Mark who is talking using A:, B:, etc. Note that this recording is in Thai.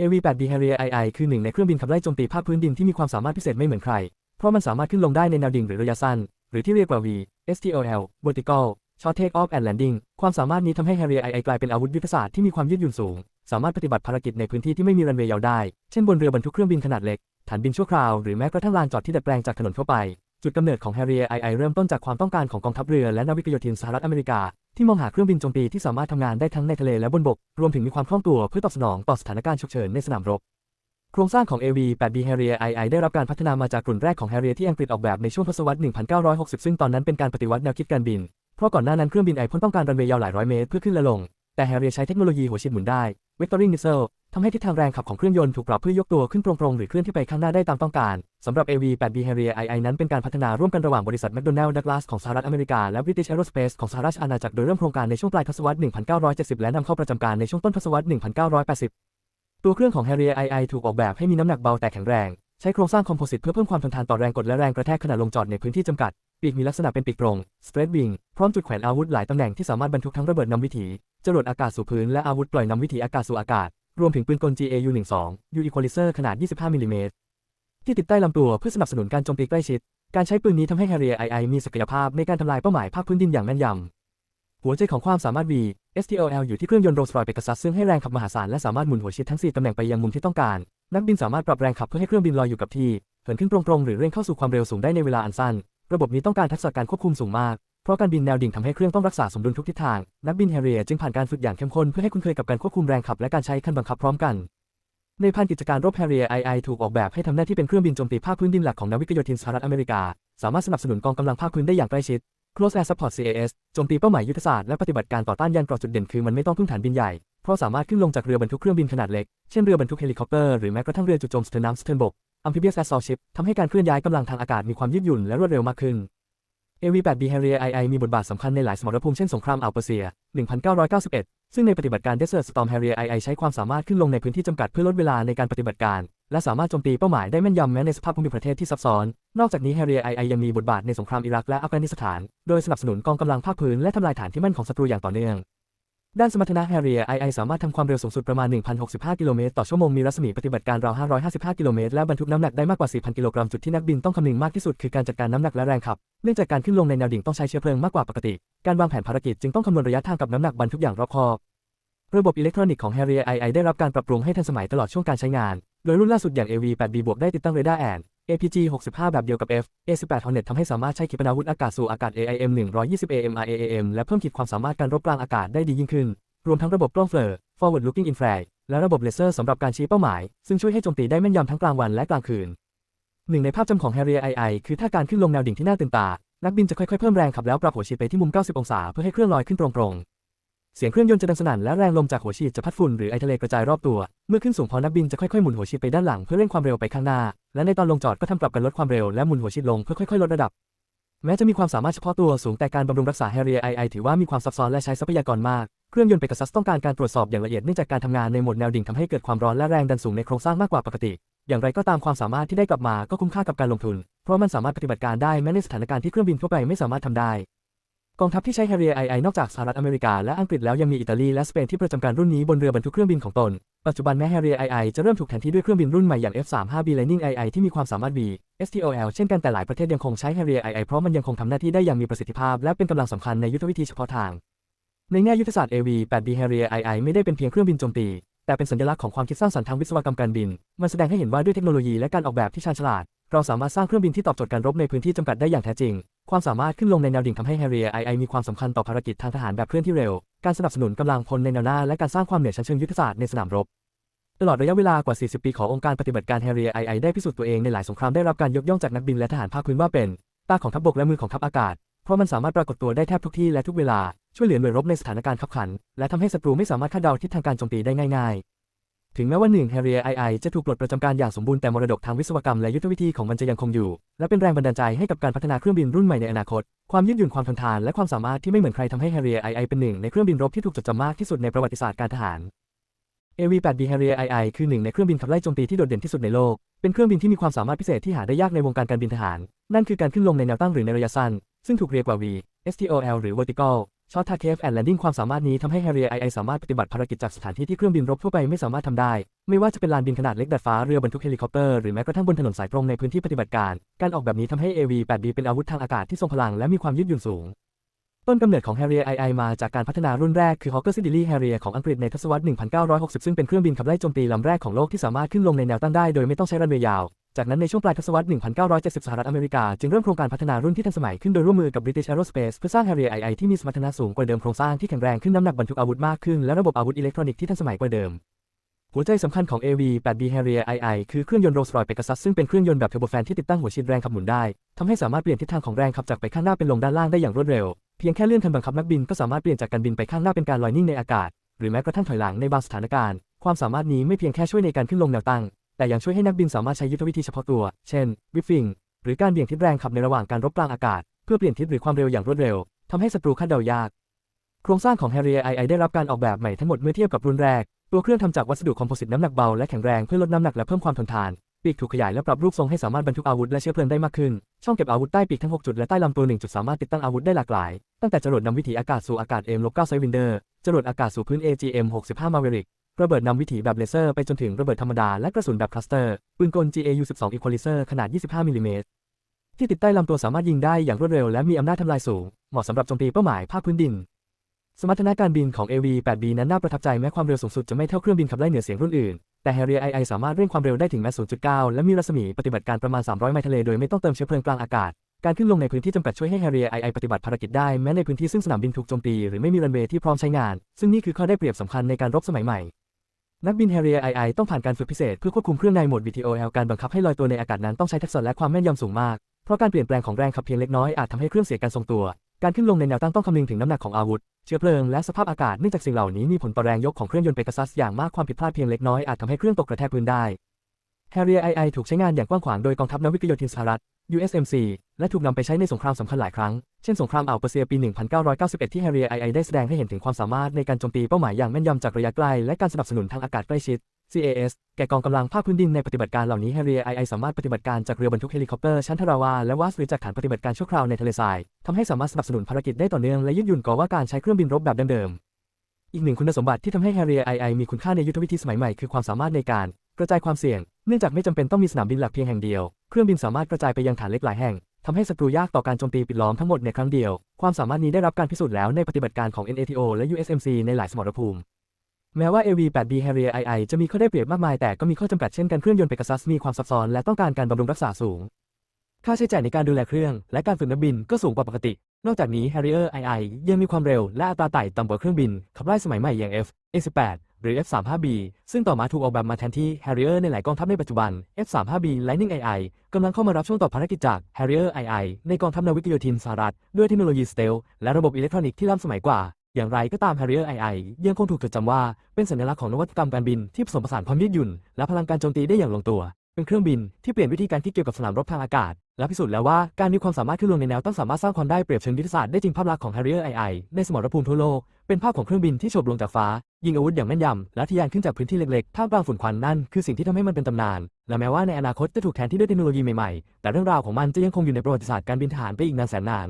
A: AV-8B Harrier II คือหนึ่งในเครื่องบินขับไล่โจมตีภาคพื้นดินที่มีความสามารถพิเศษไม่เหมือนใคร เพราะมันสามารถขึ้นลงได้ในแนวดิ่งหรือระยะสั้น หรือที่เรียกว่า V STOL Vertical Short Take Off and Landing ความสามารถนี้ทำให้ Harrier II กลายเป็นอาวุธยุทธศาสตร์ที่มีความยืดหยุ่นสูง สามารถปฏิบัติภารกิจในพื้นที่ที่ไม่มีรันเวย์ยาวได้ เช่นบนเรือบรรทุกเครื่องบินขนาดเล็ก ฐานบินชั่วคราว หรือแม้กระทั่งลานจอดที่ดัดแปลงจากถนนทั่วไป จุดกำเนิดของ Harrier II เริ่มต้นจากความต้องการของกองทัพเรือและนาวิกโยธินสหรัฐอเมริกา ที่มองหาเครื่องบินโจมตีที่สามารถทำงานได้ทั้งในทะเลและบนบก รวมถึงมีความคล่องตัวเพื่อตอบสนองต่อสถานการณ์ฉุกเฉินในสนามรบ โครงสร้างของ AV-8B Harrier II ได้รับการพัฒนามาจากกลุ่นแรกของ Harrier ที่อังกฤษออกแบบในช่วงทศวรรษ 1960 ซึ่งตอนนั้นเป็นการปฏิวัติแนวคิดการบิน เพราะก่อนหน้านั้นเครื่องบินไอพ่นต้องการรันเวย์ยาวหลายร้อยเมตรเพื่อขึ้นและลง แต่ Harrier ใช้เทคโนโลยีหัวฉีดหมุนได้ Vectoring Missile ทำให้ทิศทางแรงขับของเครื่องยนต์ถูกปรับเพื่อยกตัวขึ้นตรงๆ หรือเคลื่อนที่ไปข้างหน้าได้ตามต้องการ สำหรับ AV-8B Harrier II นั้นเป็นการพัฒนาร่วมกันระหว่างบริษัท McDonnell Douglas ของสหรัฐอเมริกา และ British Aerospace ของสหราชอาณาจักรโดยเริ่มโครงการในช่วงปลายทศวรรษ 1970 และนำเข้าประจำการในช่วงต้นทศวรรษ 1980 ตัวเครื่องของ Harrier II ถูกออกแบบให้มีน้ำหนักเบาแต่แข็งแรงใช้โครงสร้างคอมโพสิตเพื่อเพิ่มความทนทานต่อแรงกดและแรงกระแทกขณะลงจอดในพื้นที่จำกัด ปีกมีลักษณะเป็นปีกตรง spread wing พร้อมจุดแขวนอาวุธหลายตำแหน่งที่สามารถบรรทุกทั้งระเบิดนำวิถี จรวดอากาศสู่พื้นและอาวุธปล่อยนำวิถีอากาศสู่อากาศ รวมถึงปืนกล GAU-12 U Equalizer ขนาด 25 มิลลิเมตรที่ติดใต้ลำตัวเพื่อสนับสนุนการโจมตีใกล้ชิด การใช้ปืนนี้ทำให้ Harrier II มีศักยภาพในการทำลายเป้าหมายภาคพื้นดินอย่างแม่นยำ หัวใจของความสามารถ V STOL อยู่ที่เครื่องยนต์ Rolls-Royce Pegasus ซึ่งให้แรงขับมหาศาลและสามารถหมุนหัวชิดทั้ง 4ตำแหน่งไปยังมุมที่ต้องการ นักบินสามารถปรับแรงขับเพื่อให้เครื่องบินลอยอยู่กับที่เหินขึ้นตรงๆหรือเร่งเข้าสู่ความเร็วสูงได้ในเวลาอันสั้น ระบบนี้ต้องการทักษะการควบคุมสูงมาก เพราะการบินแนวดิ่งทำให้เครื่องต้องรักษาสมดุลทุกทิศทาง นักบิน Harrier จึงผ่านการฝึกอย่างเข้มข้นเพื่อให้คุ้นเคยกับการควบคุมแรงขับและการใช้คันบังคับพร้อมกัน ในพันกิจการรบ Harrier II ถูกออกแบบให้ทำหน้าที่เป็นเครื่องบินโจมตีภาคพื้นดินหลักของนาวิกโยธินสหรัฐอเมริกา สามารถสนับสนุนกองกำลังภาคพื้นได้อย่างใกล้ชิด Close Air Support CAS โจมตีเป้าหมายยุทธศาสตร์และปฏิบัติการต่อต้านยานเกราะจุดเด่นคือมันไม่ต้องพึ่งฐานบินใหญ่เพราะสามารถขึ้นลงจากเรือบรรทุกเครื่องบินขนาดเล็ก เช่นเรือบรรทุกเฮลิคอปเตอร์หรือแม้กระทั่งเรือจุดโจมสเตอร์น้ำสเตอร์บก Amphibious Assault Ship ทำให้การเคลื่อนย้ายกำลังทางอากาศมีความยืดหยุ่นและรวดเร็วมากขึ้น AV-8B Harrier II มีบทบาทสำคัญในหลายสมรภูมิเช่นสงครามอ่าวเปอร์เซีย 1991 ซึ่งในปฏิบัติการ Desert Storm Harrier II ใช้ความสามารถขึ้นลงในพื้นที่จำกัดเพื่อลดเวลาในการปฏิบัติการ และสามารถโจมตีเป้าหมายได้แม่นยำแม้ในสภาพภูมิประเทศที่ซับซ้อน นอกจากนี้ Harrier II ยังมีบทบาทในสงครามอิรักและอัฟกานิสถาน โดยสนับสนุนกองกำลังภาคพื้นและทำลายฐานที่มั่นของศัตรูอย่างต่อเนื่อง ด้านสมรรถนะ Harrier II สามารถทำความเร็วสูงสุดประมาณ 1,065 กิโลเมตรต่อชั่วโมง มีรัศมีปฏิบัติการราว 555 กิโลเมตร และบรรทุกน้ำหนักได้มากกว่า 4,000 กิโลกรัม จุดที่นักบินต้องคำนึงมากที่สุดคือการจัดการน้ำหนักและแรงขับ เนื่องจากการขึ้นลงในแนวดิ่งต้องใช้เชื้อเพลิงมากกว่าปกติ การวางแผนภารกิจจึงต้องคำนวณระยะทางกับน้ำหนักบรรทุกอย่างรอบคอบ ระบบอิเล็กทรอนิกส์ของ Harrier II ได้รับการปรับปรุงให้ทันสมัยตลอดช่วงการใช้งาน โดยรุ่นล่าสุดอย่าง AV-8B บวกได้ติดตั้งเรดาร์แอน APG 65 แบบเดียวกับ F A18 Hornet ทำให้สามารถใช้ขีปนาวุธอากาศสู่อากาศ AIM 120 AMRAAM และเพิ่มขีดความสามารถการรบกลางอากาศได้ดียิ่งขึ้น รวมทั้งระบบกล้องเฟลอ Forward Looking Infrared และระบบเลเซอร์สำหรับการชี้เป้าหมาย ซึ่งช่วยให้โจมตีได้แม่นยำทั้งกลางวันและกลางคืน หนึ่งในภาพจำของ Harrier II คือถ้าการขึ้นลงแนวดิ่งที่น่าตื่นตา นักบินจะค่อยๆเพิ่มแรงขับแล้วปรับหัวฉีดไปที่มุม 90 องศาเพื่อให้เครื่องลอยขึ้นตรงๆ เสียงเครื่องยนต์จะดังสนั่นและแรงลมจากหัวฉีดจะพัดฝุ่นหรือไอทะเลกระจายรอบตัว เมื่อขึ้นสูงพอนักบินจะค่อยๆหมุนหัวฉีดไปด้านหลังเพื่อเร่งความเร็วไปข้างหน้า และในตอนลงจอดก็ทำปรับกันลดความเร็วและหมุนหัวฉีดลงเพื่อค่อยๆลดระดับ แม้จะมีความสามารถเฉพาะตัวสูงแต่การบำรุงรักษา Harrier II ถือว่ามีความซับซ้อนและใช้ทรัพยากรมาก เครื่องยนต์เปกัสซัสต้องการการตรวจสอบอย่างละเอียดเนื่องจากการทำงานในโหมดแนวดิ่งทำให้เกิดความร้อนและแรงดันสูงในโครงสร้างมากกว่าปกติ อย่างไรก็ตามความสามารถที่ได้กลับมาก็คุ้มค่ากับการลงทุน เพราะมันสามารถปฏิบัติการได้แม้ในสถานการณ์ที่เครื่องบินทั่วไปไม่สามารถทำได้ กองทัพที่ใช้ Harrier II นอกจากสหรัฐอเมริกาและอังกฤษแล้วยังมีอิตาลีและสเปนที่ประจำการรุ่นนี้บนเรือบรรทุกเครื่องบินของตน ปัจจุบันแม้ Harrier II จะเริ่มถูกแทนที่ด้วยเครื่องบินรุ่นใหม่อย่าง F-35B Lightning II ที่มีความสามารถ V STOL เช่นกันแต่หลายประเทศยังคงใช้ Harrier II เพราะมันยังคงทำหน้าที่ได้อย่างมีประสิทธิภาพ และเป็นกำลังสำคัญในยุทธวิธีเฉพาะทาง ในแง่ยุทธศาสตร์ AV-8B Harrier II ไม่ได้เป็นเพียงเครื่องบินโจมตี แต่เป็นสัญลักษณ์ของความคิดสร้างสรรค์ทางวิศวกรรมการบิน มันแสดงให้เห็นว่าด้วยเทคโนโลยีและการออกแบบที่ชาญฉลาด เราสามารถสร้างเครื่องบินที่ตอบโจทย์การรบในพื้นที่จำกัดได้อย่างแท้จริง ความสามารถขึ้นลงในแนวดิ่งทำให้ Harrier II มีความสำคัญต่อภารกิจทางทหารแบบเคลื่อนที่เร็ว การสนับสนุนกำลังพลในแนวหน้าและการสร้างความเหนือชั้นเชิงยุทธศาสตร์ในสนามรบ ตลอดระยะเวลากว่า 40 ปีขององค์การปฏิบัติการ Harrier II ไอได้พิสูจน์ตัวเองในหลายสงครามได้รับการยกย่องจากนักบินและทหารภาคพื้นว่าเป็นตาของทัพบกและมือของทัพอากาศ เพราะมันสามารถปรากฏตัวได้แทบทุกที่และทุกเวลาช่วยเหลือหน่วยรบในสถานการณ์ขับขัน และทำให้ศัตรูไม่สามารถคาดเดาทิศทางการโจมตีได้ง่ายๆ ถึงแม้ว่าหนึ่ง Harrier II จะถูกปลดประจำการอย่างสมบูรณ์แต่มรดกทางวิศวกรรมและยุทธวิธีของมันจะยังคงอยู่ และเป็นแรงบันดาลใจให้กับการพัฒนาเครื่องบินรุ่นใหม่ในอนาคต ความยืดหยุ่นความทนทานและความสามารถที่ไม่เหมือนใครทำให้ Harrier II เป็นหนึ่งในเครื่องบินรบที่ถูกจดจำมากที่สุดในประวัติศาสตร์การทหาร AV-8B Harrier II คือหนึ่งในเครื่องบินขับไล่โจมตีที่โดดเด่นที่สุดในโลก เป็นเครื่องบินที่มีความสามารถพิเศษที่หาได้ยากในวงการการบินทหาร นั่นคือการขึ้นลงในแนวตั้งหรือในระยะสั้น ซึ่งถูกเรียกว่า V STOL หรือ Vertical Short Target and Landing ความสามารถนี้ทำให้ Harrier II สามารถปฏิบัติภารกิจจากสถานที่ที่เครื่องบินรบทั่วไปไม่สามารถทำได้ ไม่ว่าจะเป็นลานบินขนาดเล็กดาดฟ้าเรือบรรทุกเฮลิคอปเตอร์หรือแม้กระทั่งบนถนนสายตรงในพื้นที่ปฏิบัติการ การออกแบบนี้ทำให้ AV-8B เป็นอาวุธทางอากาศที่ทรงพลังและมีความยืดหยุ่นสูง ต้นกำเนิดของ Harrier II มาจากการพัฒนารุ่นแรกคือ Hawker Siddeley Harrier ของอังกฤษในทศวรรษ 1960 ซึ่งเป็นเครื่องบินขับไล่โจมตีลำแรกของโลกที่สามารถขึ้นลงในแนวตั้งได้โดยไม่ต้องใช้รันเวย์ยาว จากนั้นในช่วงปลายทศวรรษ 1970 สหรัฐอเมริกา จึงเริ่มโครงการพัฒนารุ่นที่ทันสมัยขึ้นโดยร่วมมือกับ British Aerospace เพื่อสร้าง Harrier II ที่มีสมรรถนะสูงกว่าเดิมโครงสร้างที่แข็งแรงขึ้นน้ำหนักบรรทุกอาวุธมากขึ้นและระบบอาวุธอิเล็กทรอนิกส์ที่ทันสมัยกว่าเดิม หัวใจสำคัญของ AV-8B Harrier II คือเครื่องยนต์ Rolls-Royce Pegasus ซึ่งเป็นเครื่องยนต์แบบเทอร์โบแฟนที่ติดตั้งหัวฉีดแรงขับหมุนได้ทำให้สามารถเปลี่ยนทิศทางของแรงขับจากไปข้างหน้าเป็นลงด้านล่างได้อย่างรวดเร็วเพียงแค่เลื่อนคันบังคับนักบินก็สามารถเปลี่ยนจากการบินไปข้างหน้าเป็นการลอยนิ่งในอากาศ หรือแม้กระทั่งถอยหลังในบางสถานการณ์ ความสามารถนี้ไม่เพียงแค่ช่วยในการขึ้นลงแนวตั้ง แต่ยังช่วยให้นักบินสามารถใช้ยุทธวิธีเฉพาะตัว เช่น วิฟฟิง หรือการเบี่ยงทิศแรงขับในระหว่างการรบกลางอากาศ เพื่อเปลี่ยนทิศหรือความเร็วอย่างรวดเร็วทำให้ศัตรูคาดเดายาก โครงสร้างของ Harrier II ได้รับการออกแบบใหม่ทั้งหมดเมื่อเทียบกับรุ่นแรก ตัวเครื่องทำจากวัสดุคอมโพสิตน้ำหนักเบาและแข็งแรงเพื่อลดน้ำหนักและเพิ่มความทนทาน ปีกถูกขยายและปรับรูปทรงให้สามารถบรรทุกอาวุธและเชื้อเพลิงได้มากขึ้น ช่องเก็บอาวุธใต้ปีกทั้ง 6 จุดและใต้ลำตัว1จุดสามารถติดตั้งอาวุธได้หลากหลาย ตั้งแต่จรวดนำวิถีอากาศสู่อากาศ M-9 Sidewinder จรวดอากาศสู่พื้น AGM-65 Maverick ระเบิดนำวิถีแบบเลเซอร์ไปจนถึงระเบิดธรรมดาและกระสุนแบบคลัสเตอร์ ปืนกล GAU-12 Equalizer ขนาด 25มิลลิเมตรที่ติดใต้ลำตัวสามารถยิงได้อย่างรวดเร็วและมีอำนาจทำลายสูง เหมาะสำหรับโจมตีเป้าหมายภาคพื้นดิน สมรรถนะการบินของ AV-8B นั้นน่าประทับใจแม้ความเร็วสูงสุดจะไม่เท่าเครื่องบินขับไล่เหนือเสียงรุ่นอื่น แต่ Harrier II สามารถเร่งความเร็วได้ถึงแม้ 0.9 และมีรัศมีปฏิบัติการประมาณ 300 ไมล์ทะเลโดยไม่ต้องเติมเชื้อเพลิงกลางอากาศ การขึ้นลงในพื้นที่จำกัดช่วยให้ Harrier II ปฏิบัติภารกิจได้แม้ในพื้นที่ซึ่งสนามบินถูกโจมตีหรือไม่มีรันเวย์ที่พร้อมใช้งาน ซึ่งนี่คือข้อได้เปรียบสำคัญในการรบสมัยใหม่ นักบิน Harrier II ต้องผ่านการฝึกพิเศษเพื่อควบคุมเครื่องในโหมด VTOL การบังคับให้ลอยตัวในอากาศนั้นต้องใช้ทักษะและความแม่นยำสูงมาก เพราะการเปลี่ยนแปลงของแรงขับเพียงเล็กน้อยอาจทำให้เครื่องเสียการทรงตัว การขึ้นลงในแนวตั้งต้องคำนึงถึงน้ำหนักของอาวุธ เชื้อเพลิงและสภาพอากาศเนื่องจากสิ่งเหล่านี้มีผลต่อแรงยกของเครื่องยนต์เปกัสซัสอย่างมากความผิดพลาดเพียงเล็กน้อยอาจทำให้เครื่องตกกระแทกพื้นได้ Harrier II ถูกใช้งานอย่างกว้างขวางโดยกองทัพนาวิกโยธินสหรัฐ USMC และถูกนำไปใช้ในสงครามสำคัญหลายครั้ง เช่นสงครามอ่าวเปอร์เซียปี 1991 ที่ Harrier II ได้แสดงให้เห็นถึงความสามารถในการโจมตีเป้าหมายอย่างแม่นยำจากระยะไกล และการสนับสนุนทางอากาศใกล้ชิด CAS แก่กองกำลังภาคพื้นดินในปฏิบัติการเหล่านี้ Harrier II สามารถปฏิบัติการจากเรือบรรทุกเฮลิคอปเตอร์ชั้นทาราวาและวาสหรือจากฐานปฏิบัติการชั่วคราวในทะเลทรายทำให้สามารถสนับสนุนภารกิจได้ต่อเนื่องและยืดหยุ่นกว่าการใช้เครื่องบินรบแบบเดิมอีกหนึ่งคุณสมบัติที่ทำให้ Harrier II มีคุณค่าในยุทธวิธีสมัยใหม่คือความสามารถในการ กระจายความเสี่ยง เนื่องจากไม่จำเป็นต้องมีสนามบินหลักเพียงแห่งเดียว เครื่องบินสามารถกระจายไปยังฐานเล็กหลายแห่งทำให้ศัตรูยากต่อการโจมตีปิดล้อมทั้งหมดในครั้งเดียว ความสามารถนี้ได้รับการพิสูจน์แล้วในปฏิบัติการของ NATO และ USMC ในหลายสมรภูมิ แม้ว่า AV-8B Harrier II จะมีข้อได้เปรียบมากมายแต่ก็มีข้อจำกัดเช่นการเครื่องยนต์เปกัสซัสมีความซับซ้อนและต้องการการบำรุงรักษาสูง ค่าใช้จ่ายในการดูแลเครื่อง และการฝึกนักบินก็สูงกว่าปกติ นอกจากนี้ Harrier II ยังมีความเร็วและอัตราไต่ต่ำกว่าเครื่องบินขับไล่สมัยใหม่อย่าง F A18 หรือ F35B ซึ่งต่อมาถูกออกแบบมาแทนที่ Harrier ในหลายกองทัพในปัจจุบัน F35B Lightning II กำลังเข้ามารับช่วงต่อภารกิจจาก Harrier II ในกองทัพนาวิกโยธินสหรัฐ ด้วยเทคโนโลยีสเตลและระบบอิเล็กทรอนิกส์ที่ล้ำสมัยกว่า อย่างไรก็ตาม Harrier II ยังคงถูกจดจำว่า เป็นสัญลักษณ์ของนวัตกรรมการบินที่ผสมผสานความยืดหยุ่น และพลังการโจมตีได้อย่างลงตัว เป็นเครื่องบินที่เปลี่ยนวิธีการคิดเกี่ยวกับสนามรบทางอากาศและพิสูจน์แล้วว่าการมีความสามารถขึ้นลงในแนวตั้งสามารถสร้างความได้เปรียบเชิงยุทธศาสตร์ได้จริงภาพลักษณ์ของ Harrier II ในสมรภูมิทั่วโลก เป็นภาพของเครื่องบินที่โฉบลงจากฟ้า ยิงอาวุธอย่างแม่นยำและทะยานขึ้นจากพื้นที่เล็กๆ ท่ามกลางฝุ่นควันนั่นคือสิ่งที่ทำให้มันเป็นตำนาน และแม้ว่าในอนาคตจะถูกแทนที่ด้วยเทคโนโลยีใหม่ๆ แต่เรื่องราวของมันจะยังคงอยู่ในประวัติศาสตร์การบินทหารไปอีกนานแสนนาน